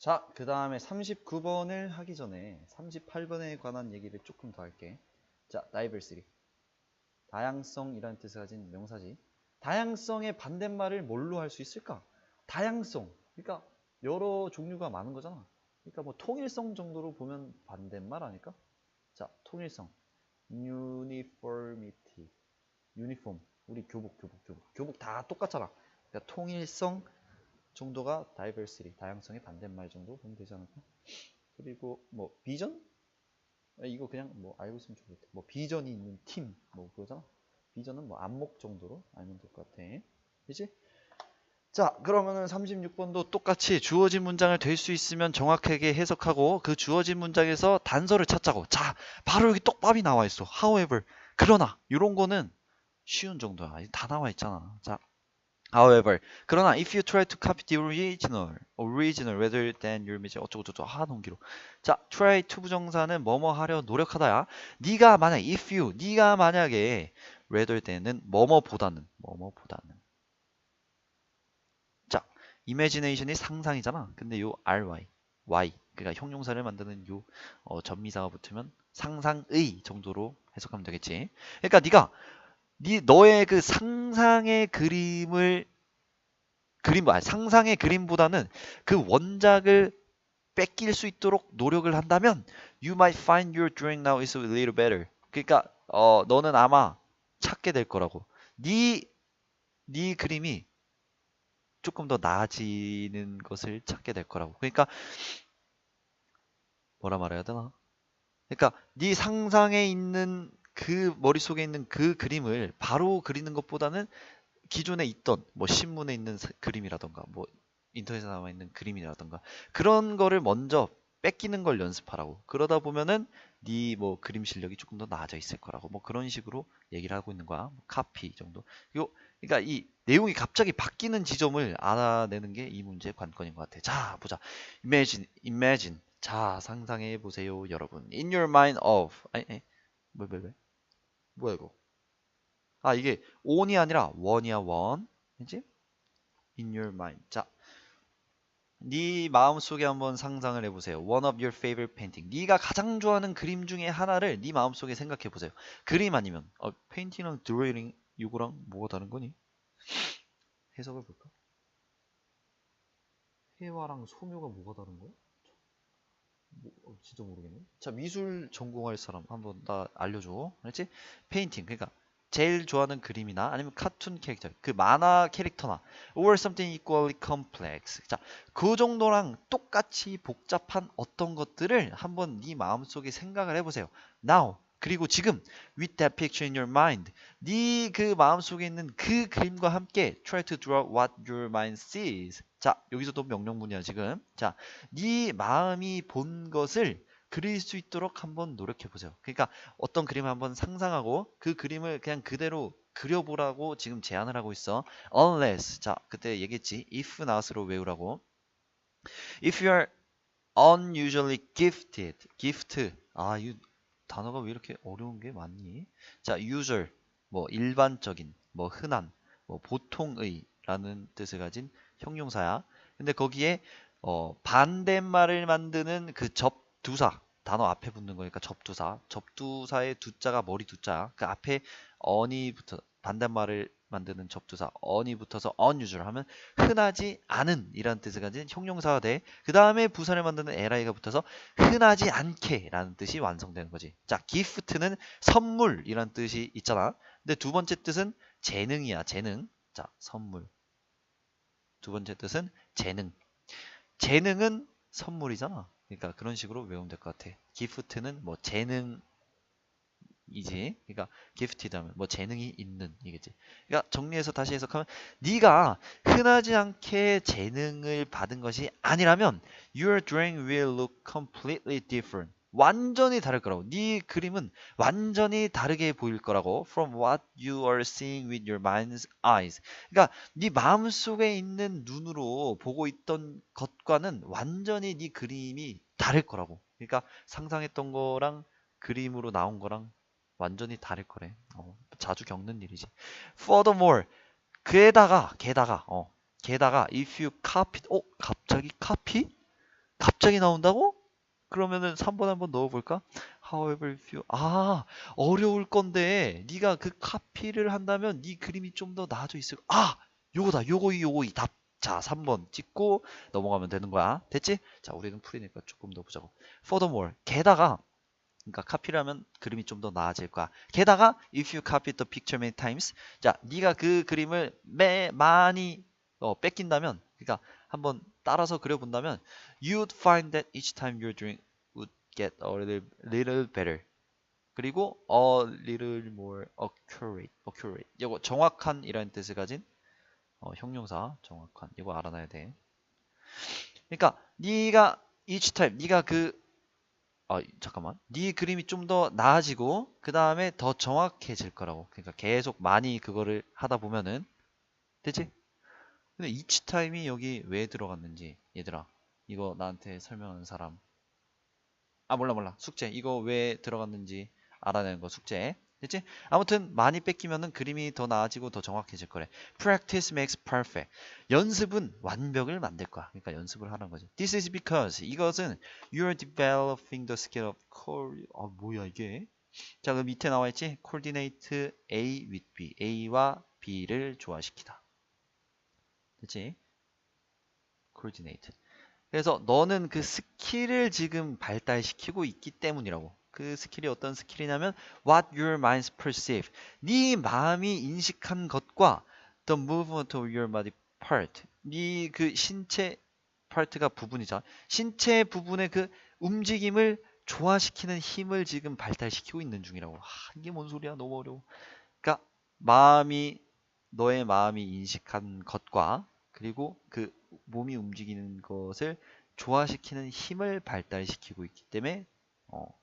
자, 그 다음에 39번을 하기 전에 38번에 관한 얘기를 조금 더 할게. 자, diversity. 다양성이라는 뜻을 가진 명사지. 다양성의 반대말을 뭘로 할 수 있을까? 다양성. 그러니까 여러 종류가 많은 거잖아. 그러니까 뭐 통일성 정도로 보면 반대말 아닐까? 자, 통일성. uniformity. 유니폼. 우리 교복, 교복, 교복. 교복 다 똑같잖아. 그러니까 통일성 정도가 diversity, 다양성의 반대말 정도 보면 되지 않을까? 그리고 뭐 비전? 아, 이거 그냥 뭐 알고 있으면 좋겠다. 뭐 비전이 있는 팀, 뭐 그거잖아. 비전은 뭐 안목 정도로 알면 될 것 같아. 그지? 자, 그러면은 36번도 똑같이 주어진 문장을 될 수 있으면 정확하게 해석하고 그 주어진 문장에서 단서를 찾자고. 자, 바로 여기 똑밥이 나와 있어. However, 그러나 이런 거는 쉬운 정도야. 다 나와 있잖아. 자, However, 그러나 if you try to copy the original, original rather than your image 어쩌고저쩌고 하 너무 길어. 자, try to 부정사는 뭐뭐 하려 노력하다야. 네가 만약 if you, 네가 만약에 rather than은 뭐뭐보다는, 뭐뭐보다는. 자, imagination이 상상이잖아. 근데 요 ry, y, 그러니까 형용사를 만드는 요 어, 전미사가 붙으면 상상의 정도로 해석하면 되겠지. 그러니까 네가 네 너의 그 상상의 그림을 그림 아 상상의 그림보다는 그 원작을 뺏길 수 있도록 노력을 한다면 you might find your drawing now is a little better. 그러니까 어 너는 아마 찾게 될 거라고. 네네 그림이 조금 더 나아지는 것을 찾게 될 거라고. 그러니까 뭐라 말해야 되나? 그러니까 네 상상에 있는 그 머릿속에 있는 그 그림을 바로 그리는 것보다는 기존에 있던 뭐 신문에 있는 사- 그림이라던가 뭐 인터넷에 나와 있는 그림이라던가 그런 거를 먼저 뺏기는 걸 연습하라고. 그러다 보면은 네 뭐 그림 실력이 조금 더 나아져 있을 거라고. 뭐 그런 식으로 얘기를 하고 있는 거야. 뭐 카피 정도. 이거 그러니까 이 내용이 갑자기 바뀌는 지점을 알아내는 게 이 문제의 관건인 것 같아. 자 보자. Imagine imagine. 자 상상해 보세요 여러분. In your mind of 아니 아니 왜 왜, 왜? 뭐야 이거? 아 이게 on이 아니라 one이야 one. 그지? In your mind. 자, 네 마음속에 한번 상상을 해보세요. One of your favorite painting. 네가 가장 좋아하는 그림 중에 하나를 네 마음속에 생각해 보세요. 그림 아니면 어, 페인팅이랑 드로잉 이거랑 뭐가 다른 거니? 해석을 볼까? 회화랑 소묘가 뭐가 다른 거야? 진짜 모르겠네. 자, 미술 전공할 사람 한번 나 알려줘. 알지? 페인팅. 그러니까 제일 좋아하는 그림이나 아니면 카툰 캐릭터, 그 만화 캐릭터나 or something equally complex. 자, 그 정도랑 똑같이 복잡한 어떤 것들을 한번 네 마음속에 생각을 해보세요. Now. 그리고 지금 with that picture in your mind. 네 그 마음속에 있는 그 그림과 함께 try to draw what your mind sees. 자, 여기서도 명령문이야, 지금. 자, 네 마음이 본 것을 그릴 수 있도록 한번 노력해 보세요. 그러니까 어떤 그림을 한번 상상하고 그 그림을 그냥 그대로 그려보라고 지금 제안을 하고 있어. Unless 자 그때 얘기했지. If not으로 외우라고. If you are unusually gifted, gift. 아, 이 단어가 왜 이렇게 어려운 게 많니? 자, usual 뭐 일반적인, 뭐 흔한, 뭐 보통의 라는 뜻을 가진 형용사야. 근데 거기에 어, 반대말을 만드는 그 접두사 단어 앞에 붙는 거니까 접두사 접두사의 두자가 머리 두자야 그 앞에 on이 붙어 반대말을 만드는 접두사 on이 붙어서 unusual 하면 흔하지 않은 이라는 뜻을 가진 형용사가 돼 그 다음에 부사를 만드는 li가 붙어서 흔하지 않게 라는 뜻이 완성되는 거지. 자 gift는 선물이라는 뜻이 있잖아. 근데 두 번째 뜻은 재능이야 재능. 자 선물. 두 번째 뜻은 재능. 재능은 선물이잖아. 그러니까 그런 식으로 외우면 될 것 같아. 기프트는 뭐 재능 이지. 그러니까 기프티드 하면 뭐 재능이 있는 이겠지. 그러니까 정리해서 다시 해석하면 네가 흔하지 않게 재능을 받은 것이 아니라면 your drawing will look completely different. 완전히 다를 거라고. 네 그림은 완전히 다르게 보일 거라고. From what you are seeing with your mind's eyes. 그러니까 네 마음 속에 있는 눈으로 보고 있던 것과는 완전히 네 그림이 다를 거라고. 그러니까 상상했던 거랑 그림으로 나온 거랑 완전히 다를 거래. 어, 자주 겪는 일이지. Furthermore, 그에다가 게다가 어 게다가 if you copy 어 갑자기 copy? 갑자기 나온다고? 그러면은 3번 한번 넣어볼까? However, if you 아 어려울 건데 네가 그 카피를 한다면 네 그림이 좀 더 나아져 있을 아 요거다 요거 요거 이 답. 자 3번 찍고 넘어가면 되는 거야. 됐지? 자 우리는 풀이니까 조금 더 보자고. Furthermore 게다가 그러니까 카피를 하면 그림이 좀 더 나아질 거야. 게다가 if you copy the picture many times 자 네가 그 그림을 매 많이 어, 뺏긴다면 그러니까 한번 따라서 그려 본다면 you'd find that each time you're doing would get a little, little better 그리고 a little more accurate accurate 이거 정확한 이라는 뜻을 가진 어, 형용사 정확한 이거 알아놔야 돼 그러니까 네가 each time 네가 그 아, 잠깐만. 네 그림이 좀 더 나아지고 그 다음에 더 정확해질 거라고. 그러니까 계속 많이 그거를 하다 보면은 되지? 근데 each time이 여기 왜 들어갔는지 얘들아 이거 나한테 설명하는 사람 아 몰라 몰라 숙제 이거 왜 들어갔는지 알아내는 거 숙제 됐지? 아무튼 많이 뺏기면은 그림이 더 나아지고 더 정확해질 거래. Practice makes perfect. 연습은 완벽을 만들 거야. 그러니까 연습을 하는 거지. This is because 이것은 you're developing the skill of co 아 뭐야 이게? 자그 밑에 나와 있지? Coordinate A with B. A와 B를 조화시키다. 그치? coordinate. 그래서 너는 그 스킬을 지금 발달시키고 있기 때문이라고. 그 스킬이 어떤 스킬이냐면 what your minds perceive. 네 마음이 인식한 것과 the movement of your body part. 네 그 신체 파트가 부분이죠. 신체 부분의 그 움직임을 조화시키는 힘을 지금 발달시키고 있는 중이라고. 아, 이게 뭔 소리야? 너무 어려워. 그러니까 마음이 너의 마음이 인식한 것과 그리고 그 몸이 움직이는 것을 조화시키는 힘을 발달시키고 있기 때문에 어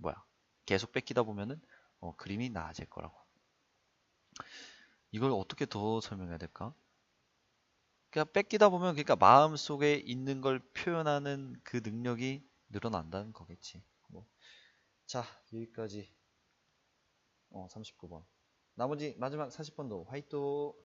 뭐야 계속 뺏기다 보면은 어, 그림이 나아질 거라고 이걸 어떻게 더 설명해야 될까? 그러니까 뺏기다 보면 그러니까 마음 속에 있는 걸 표현하는 그 능력이 늘어난다는 거겠지. 뭐. 자 여기까지 어 39번 나머지 마지막 40번도 화이트